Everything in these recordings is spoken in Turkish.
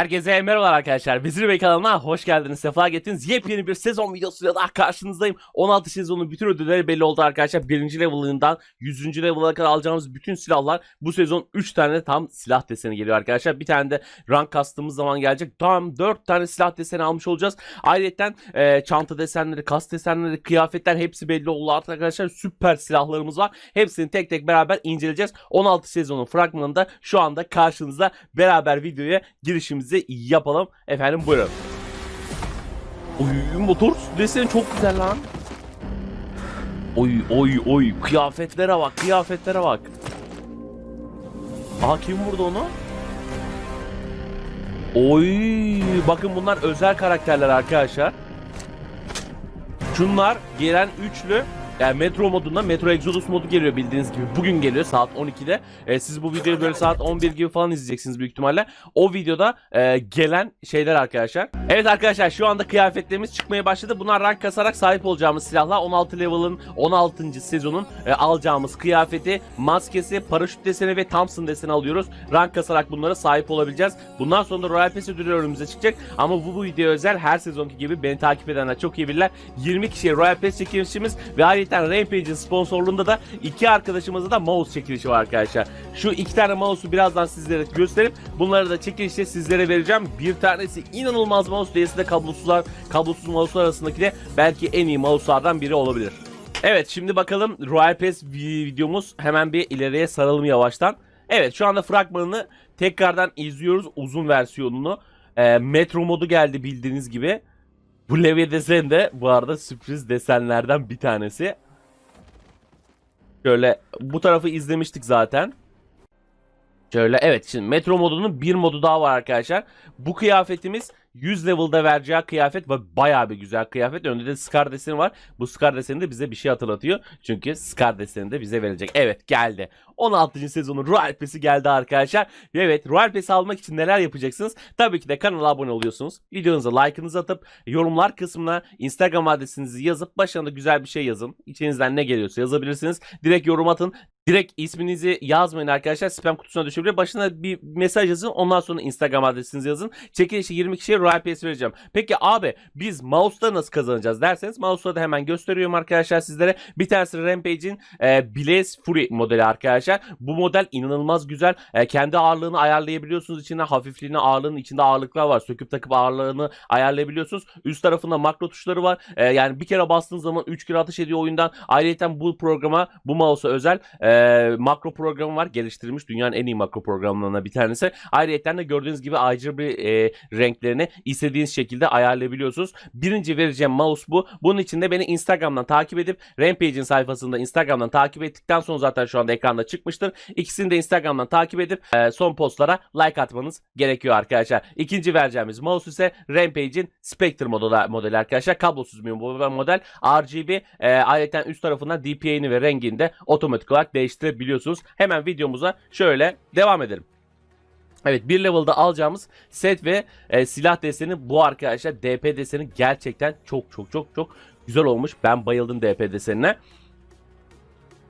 Herkese merhabalar arkadaşlar. Bey kanalına hoş geldiniz. Sefa getirdiniz. Yepyeni bir sezon videosuyla daha karşınızdayım. 16 sezonun bütün ödülleri belli oldu arkadaşlar. 1. level'ından 100. level'a kadar alacağımız bütün silahlar bu sezon 3 tane tam silah deseni geliyor arkadaşlar. Bir tane de rank kastığımız zaman gelecek. Tam 4 tane silah deseni almış olacağız. Ayrıca e, çanta desenleri, kas desenleri, kıyafetler hepsi belli oldu artık arkadaşlar. Süper silahlarımız var. Hepsini tek tek beraber inceleyeceğiz. 16 sezonun fragmanında şu anda karşınızda beraber videoya girişimizi yapalım. Efendim buyurun. Oy motor deseni çok güzel lan. Oy oy oy kıyafetlere bak kıyafetlere bak. Aa kim vurdu onu? Oy bakın bunlar özel karakterler arkadaşlar. Şunlar gelen üçlü yani Metro modunda Metro Exodus modu geliyor bildiğiniz gibi. Bugün geliyor saat 12'de. Ee, siz bu videoyu böyle saat 11 gibi falan izleyeceksiniz büyük ihtimalle. O videoda e, gelen şeyler arkadaşlar. Evet arkadaşlar şu anda kıyafetlerimiz çıkmaya başladı. Bunlar rank kasarak sahip olacağımız silahlar. 16 level'ın 16. sezonun e, alacağımız kıyafeti, maskesi, paraşüt deseni ve Thompson deseni alıyoruz. Rank kasarak bunlara sahip olabileceğiz. Bundan sonra da Royal Pass ödülü önümüze çıkacak. Ama bu, bu video özel her sezonki gibi beni takip edenler çok iyi bilirler. 20 kişiye Royal Pass çekilişimiz ve ayrıca Rampage'in sponsorluğunda da iki arkadaşımıza da mouse çekilişi var arkadaşlar. Şu iki tane mouse'u birazdan sizlere gösterip bunları da çekilişte sizlere vereceğim. Bir tanesi inanılmaz mouse, diğerisi de kablosuzlar, kablosuz mouse'lar arasındaki de belki en iyi mouse'lardan biri olabilir. Evet şimdi bakalım Royal Pass vi- videomuz hemen bir ileriye saralım yavaştan. Evet şu anda fragmanını tekrardan izliyoruz uzun versiyonunu. Ee, Metro modu geldi bildiğiniz gibi. Bu levye desen de bu arada sürpriz desenlerden bir tanesi. Şöyle bu tarafı izlemiştik zaten. Şöyle evet şimdi metro modunun bir modu daha var arkadaşlar. Bu kıyafetimiz 100 level'da vereceği kıyafet ve bayağı bir güzel kıyafet. Önünde de Scar deseni var. Bu Scar deseni de bize bir şey hatırlatıyor. Çünkü Scar deseni de bize verecek. Evet geldi. 16. sezonun Royal Pass'i geldi arkadaşlar. Ve Evet Royal Pass'i almak için neler yapacaksınız? Tabii ki de kanala abone oluyorsunuz. Videonuza like'ınızı atıp yorumlar kısmına Instagram adresinizi yazıp başına da güzel bir şey yazın. İçinizden ne geliyorsa yazabilirsiniz. Direkt yorum atın. Direkt isminizi yazmayın arkadaşlar. Spam kutusuna düşebilir. Başına bir mesaj yazın. Ondan sonra Instagram adresinizi yazın. Çekilişi 20 kişiye Royal Pass vereceğim. Peki abi biz mouse'da nasıl kazanacağız derseniz mouse'da da hemen gösteriyorum arkadaşlar sizlere. Bir tanesi Rampage'in e, Blaze Fury modeli arkadaşlar. Bu model inanılmaz güzel. E, kendi ağırlığını ayarlayabiliyorsunuz. İçinde hafifliğini ağırlığının içinde ağırlıklar var. Söküp takıp ağırlığını ayarlayabiliyorsunuz. Üst tarafında makro tuşları var. E, yani bir kere bastığınız zaman 3 kere atış ediyor oyundan. Ayrıca bu programa bu mouse'a özel e, makro programı var. Geliştirilmiş dünyanın en iyi makro programlarından bir tanesi. Ayrıca de gördüğünüz gibi RGB e, renklerini istediğiniz şekilde ayarlayabiliyorsunuz. Birinci vereceğim mouse bu. Bunun için de beni Instagram'dan takip edip Rampage'in sayfasında Instagram'dan takip ettikten sonra zaten şu anda ekranda çıkmıştır. İkisini de Instagram'dan takip edip e, son postlara like atmanız gerekiyor arkadaşlar. İkinci vereceğimiz mouse ise Rampage'in Spectre modeli, modeli arkadaşlar. Kablosuz bir model. RGB e, ayrıca üst tarafından DPI'ni ve rengini de otomatik olarak değiştirebiliyorsunuz. Hemen videomuza şöyle devam edelim. Evet bir level'da alacağımız set ve e, silah deseni bu arkadaşlar. DP deseni gerçekten çok çok çok çok güzel olmuş. Ben bayıldım DP desenine.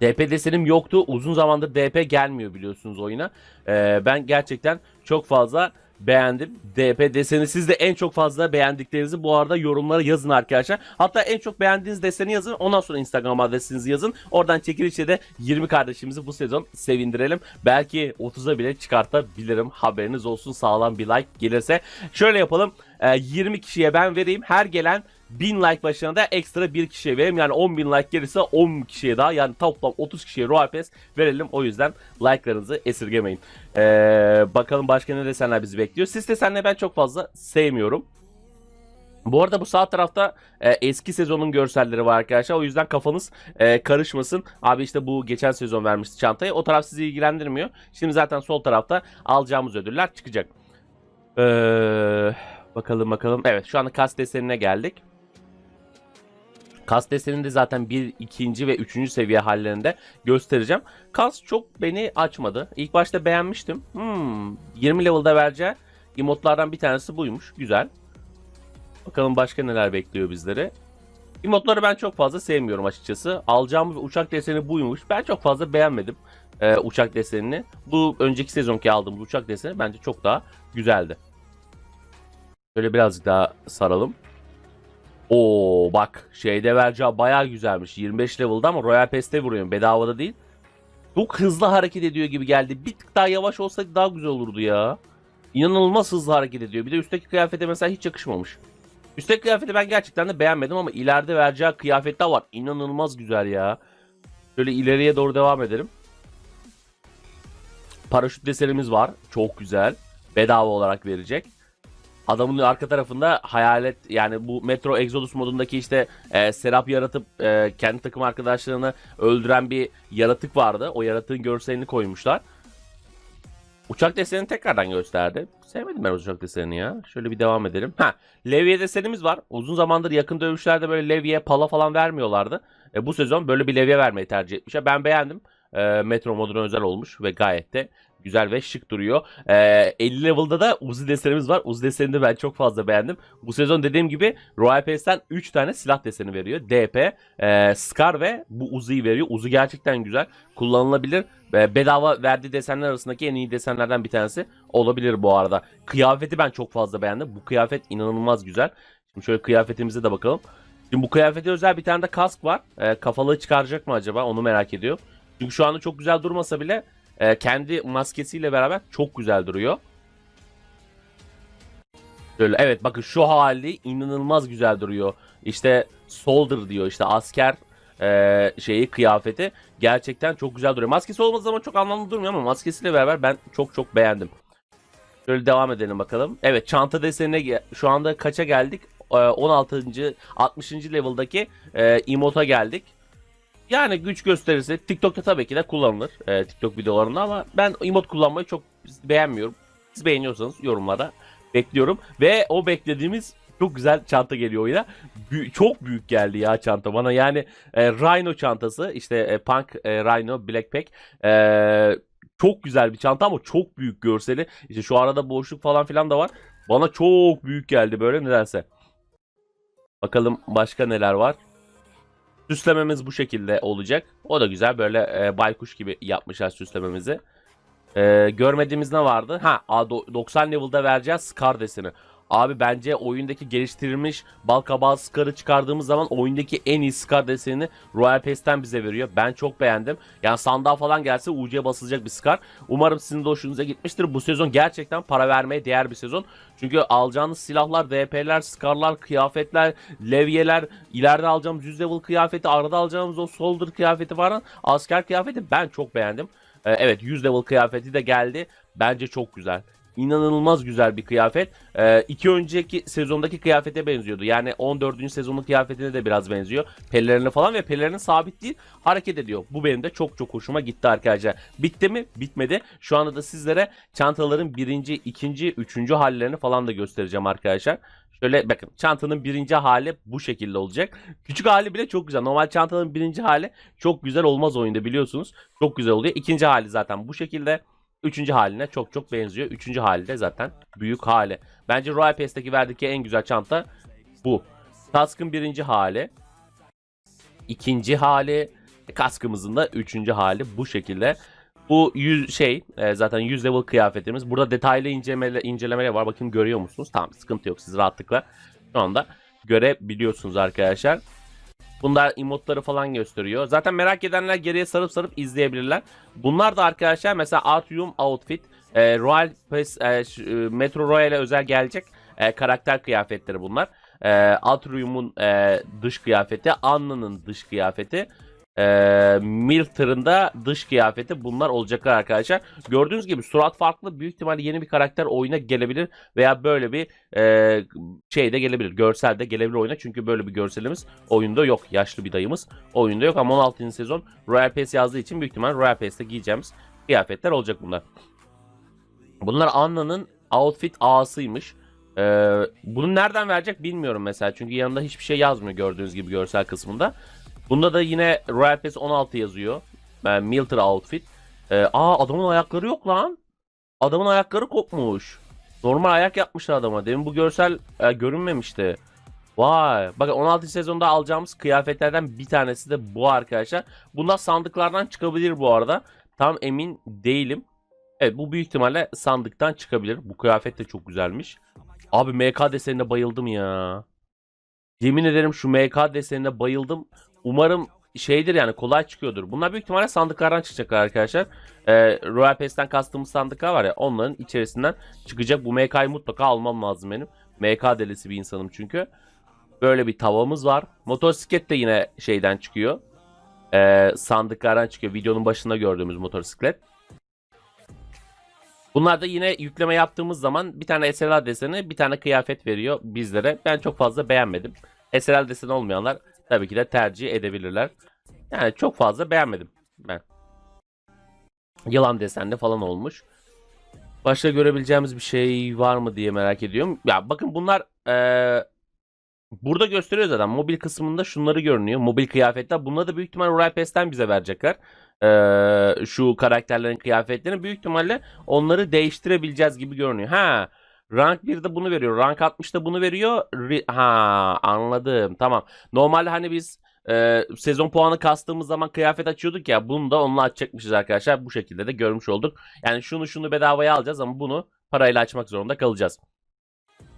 DP desenim yoktu. Uzun zamandır DP gelmiyor biliyorsunuz oyuna. E, ben gerçekten çok fazla beğendim. DP deseni siz de en çok fazla beğendiklerinizi bu arada yorumlara yazın arkadaşlar. Hatta en çok beğendiğiniz deseni yazın. Ondan sonra Instagram adresinizi yazın. Oradan çekilişe de 20 kardeşimizi bu sezon sevindirelim. Belki 30'a bile çıkartabilirim. Haberiniz olsun sağlam bir like gelirse. Şöyle yapalım. Ee, 20 kişiye ben vereyim. Her gelen 1000 like başına da ekstra bir kişiye vereyim. Yani 10 bin like gelirse 10 kişiye daha yani toplam 30 kişiye Royal verelim. O yüzden like'larınızı esirgemeyin. Ee, bakalım başka ne desenler bizi bekliyor. Sis desenleri ben çok fazla sevmiyorum. Bu arada bu sağ tarafta e, eski sezonun görselleri var arkadaşlar. O yüzden kafanız e, karışmasın. Abi işte bu geçen sezon vermişti çantayı. O taraf sizi ilgilendirmiyor. Şimdi zaten sol tarafta alacağımız ödüller çıkacak. Ee, bakalım bakalım. Evet şu anda kas desenine geldik. Kas desenini de zaten 1, 2. ve 3. seviye hallerinde göstereceğim. Kas çok beni açmadı. İlk başta beğenmiştim. Hmm, 20 level'da vereceği emotlardan bir tanesi buymuş. Güzel. Bakalım başka neler bekliyor bizleri. Emotları ben çok fazla sevmiyorum açıkçası. Alacağımız uçak deseni buymuş. Ben çok fazla beğenmedim e, uçak desenini. Bu önceki sezonki aldığımız uçak deseni bence çok daha güzeldi. Şöyle birazcık daha saralım. Oo bak şeyde vereceği bayağı güzelmiş. 25 level'da ama Royal Pass'te vuruyorum. Bedavada değil. Çok hızlı hareket ediyor gibi geldi. Bir tık daha yavaş olsaydı daha güzel olurdu ya. İnanılmaz hızlı hareket ediyor. Bir de üstteki kıyafete mesela hiç yakışmamış. Üstteki kıyafeti ben gerçekten de beğenmedim ama ileride vereceği kıyafetler var. İnanılmaz güzel ya. Şöyle ileriye doğru devam edelim. Paraşüt desenimiz var. Çok güzel. Bedava olarak verecek. Adamın arka tarafında hayalet yani bu Metro Exodus modundaki işte e, serap yaratıp e, kendi takım arkadaşlarını öldüren bir yaratık vardı. O yaratığın görselini koymuşlar. Uçak desenini tekrardan gösterdi. Sevmedim ben uçak desenini ya. Şöyle bir devam edelim. Ha, levye desenimiz var. Uzun zamandır yakın dövüşlerde böyle levye, pala falan vermiyorlardı. E, bu sezon böyle bir levye vermeyi tercih etmişler. Ben beğendim. E, Metro moduna özel olmuş ve gayet de güzel ve şık duruyor. E, 50 level'da da Uzi desenimiz var. Uzi desenini ben çok fazla beğendim. Bu sezon dediğim gibi Royal Pass'ten 3 tane silah deseni veriyor. DP, e, Scar ve bu Uzi'yi veriyor. Uzi gerçekten güzel. Kullanılabilir. E, bedava verdiği desenler arasındaki en iyi desenlerden bir tanesi olabilir bu arada. Kıyafeti ben çok fazla beğendim. Bu kıyafet inanılmaz güzel. Şimdi şöyle kıyafetimize de bakalım. Şimdi bu kıyafete özel bir tane de kask var. E, kafalığı çıkaracak mı acaba? Onu merak ediyor. Çünkü şu anda çok güzel durmasa bile e, kendi maskesiyle beraber çok güzel duruyor. Şöyle evet bakın şu hali inanılmaz güzel duruyor. İşte soldier diyor işte asker e, şeyi kıyafeti gerçekten çok güzel duruyor. Maskesi olmadığı zaman çok anlamlı durmuyor ama maskesiyle beraber ben çok çok beğendim. Şöyle devam edelim bakalım. Evet çanta desenine şu anda kaça geldik? E, 16. 60. level'daki e, emota geldik. Yani güç gösterisi TikTok'ta tabii ki de kullanılır. e, TikTok videolarında ama ben emot kullanmayı çok beğenmiyorum. Siz beğeniyorsanız yorumlara bekliyorum. Ve o beklediğimiz çok güzel çanta geliyor oyuna. Bü- çok büyük geldi ya çanta bana. Yani e, Rhino çantası işte e, Punk e, Rhino Blackpack e, çok güzel bir çanta ama çok büyük görseli. İşte şu arada boşluk falan filan da var. Bana çok büyük geldi böyle nedense. Bakalım başka neler var. Süslememiz bu şekilde olacak. O da güzel. Böyle e, baykuş gibi yapmışlar süslememizi. E, görmediğimiz ne vardı? Ha a, do- 90 level'da vereceğiz Scar deseni. Abi bence oyundaki geliştirilmiş Balkabağı Scar'ı çıkardığımız zaman oyundaki en iyi Scar desenini Royal Pass'ten bize veriyor. Ben çok beğendim. Yani sandığa falan gelse UC'ye basılacak bir Scar. Umarım sizin de hoşunuza gitmiştir. Bu sezon gerçekten para vermeye değer bir sezon. Çünkü alacağınız silahlar, DP'ler, Scar'lar, kıyafetler, levyeler, ileride alacağımız 100 level kıyafeti, arada alacağımız o soldier kıyafeti falan, asker kıyafeti ben çok beğendim. Ee, evet 100 level kıyafeti de geldi. Bence çok güzel. İnanılmaz güzel bir kıyafet. Ee, iki önceki sezondaki kıyafete benziyordu. Yani 14. sezonun kıyafetine de biraz benziyor. Pellerini falan ve pellerini sabit değil hareket ediyor. Bu benim de çok çok hoşuma gitti arkadaşlar. Bitti mi? Bitmedi. Şu anda da sizlere çantaların birinci, ikinci, üçüncü hallerini falan da göstereceğim arkadaşlar. Şöyle bakın çantanın birinci hali bu şekilde olacak. Küçük hali bile çok güzel. Normal çantanın birinci hali çok güzel olmaz oyunda biliyorsunuz. Çok güzel oluyor. İkinci hali zaten bu şekilde. Üçüncü haline çok çok benziyor. Üçüncü hali de zaten büyük hali. Bence Royal Pass'teki verdikleri en güzel çanta bu. Kaskın birinci hali. ikinci hali. Kaskımızın da üçüncü hali bu şekilde. Bu yüz şey e, zaten 100 level kıyafetimiz. Burada detaylı incelemeli, incelemeler var. Bakın görüyor musunuz? Tamam sıkıntı yok. Siz rahatlıkla şu anda görebiliyorsunuz arkadaşlar. Bunlar emotları falan gösteriyor. Zaten merak edenler geriye sarıp sarıp izleyebilirler. Bunlar da arkadaşlar mesela Atrium Outfit, e, Royal Pass, e, e, Metro Royale'e özel gelecek e, karakter kıyafetleri bunlar. E, Atrium'un e, dış kıyafeti, Anna'nın dış kıyafeti, e, Milter'ın da dış kıyafeti bunlar olacaklar arkadaşlar. Gördüğünüz gibi surat farklı. Büyük ihtimalle yeni bir karakter oyuna gelebilir veya böyle bir e, şey de gelebilir. Görsel de gelebilir oyuna. Çünkü böyle bir görselimiz oyunda yok. Yaşlı bir dayımız oyunda yok ama 16. sezon Royal Pass yazdığı için büyük ihtimal Royal Pass'te giyeceğimiz kıyafetler olacak bunlar. Bunlar Anna'nın outfit ağasıymış. Ee, bunu nereden verecek bilmiyorum mesela. Çünkü yanında hiçbir şey yazmıyor gördüğünüz gibi görsel kısmında. Bunda da yine Royal Pass 16 yazıyor. Yani Milter outfit. Ee, aa adamın ayakları yok lan. Adamın ayakları kopmuş. Normal ayak yapmışlar adama. Demin bu görsel e, görünmemişti. Vay. Bakın 16 sezonda alacağımız kıyafetlerden bir tanesi de bu arkadaşlar. Bunlar sandıklardan çıkabilir bu arada. Tam emin değilim. Evet bu büyük ihtimalle sandıktan çıkabilir. Bu kıyafet de çok güzelmiş. Abi MK desenine bayıldım ya. Yemin ederim şu MK desenine bayıldım. Umarım şeydir yani kolay çıkıyordur. Bunlar büyük ihtimalle sandıklardan çıkacaklar arkadaşlar. Ee, Royal Pass'ten kastığımız sandıklar var ya onların içerisinden çıkacak. Bu MK'yı mutlaka almam lazım benim. MK delisi bir insanım çünkü. Böyle bir tavamız var. Motosiklet de yine şeyden çıkıyor. Ee, sandıklardan çıkıyor. Videonun başında gördüğümüz motosiklet. Bunlar da yine yükleme yaptığımız zaman bir tane SLR deseni bir tane kıyafet veriyor bizlere. Ben çok fazla beğenmedim. SLR deseni olmayanlar tabii ki de tercih edebilirler. Yani çok fazla beğenmedim ben. Yılan desenli falan olmuş. Başka görebileceğimiz bir şey var mı diye merak ediyorum. Ya bakın bunlar eee, burada gösteriyor zaten. Mobil kısmında şunları görünüyor. Mobil kıyafetler. Bunları da büyük ihtimal Royal Pass'ten bize verecekler. Eee, şu karakterlerin kıyafetlerini büyük ihtimalle onları değiştirebileceğiz gibi görünüyor. Ha. Rank 1'de bunu veriyor. Rank 60'da bunu veriyor. Ri- ha anladım. Tamam. Normalde hani biz e, sezon puanı kastığımız zaman kıyafet açıyorduk ya. Bunu da onunla açacakmışız arkadaşlar. Bu şekilde de görmüş olduk. Yani şunu şunu bedavaya alacağız ama bunu parayla açmak zorunda kalacağız.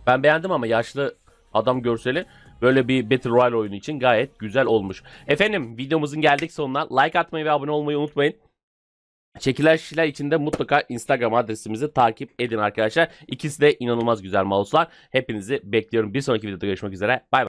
Ben beğendim ama yaşlı adam görseli böyle bir Battle Royale oyunu için gayet güzel olmuş. Efendim videomuzun geldik sonuna. Like atmayı ve abone olmayı unutmayın. Çekilen şişeler için de mutlaka Instagram adresimizi takip edin arkadaşlar. İkisi de inanılmaz güzel mouse'lar. Hepinizi bekliyorum. Bir sonraki videoda görüşmek üzere. Bay bay.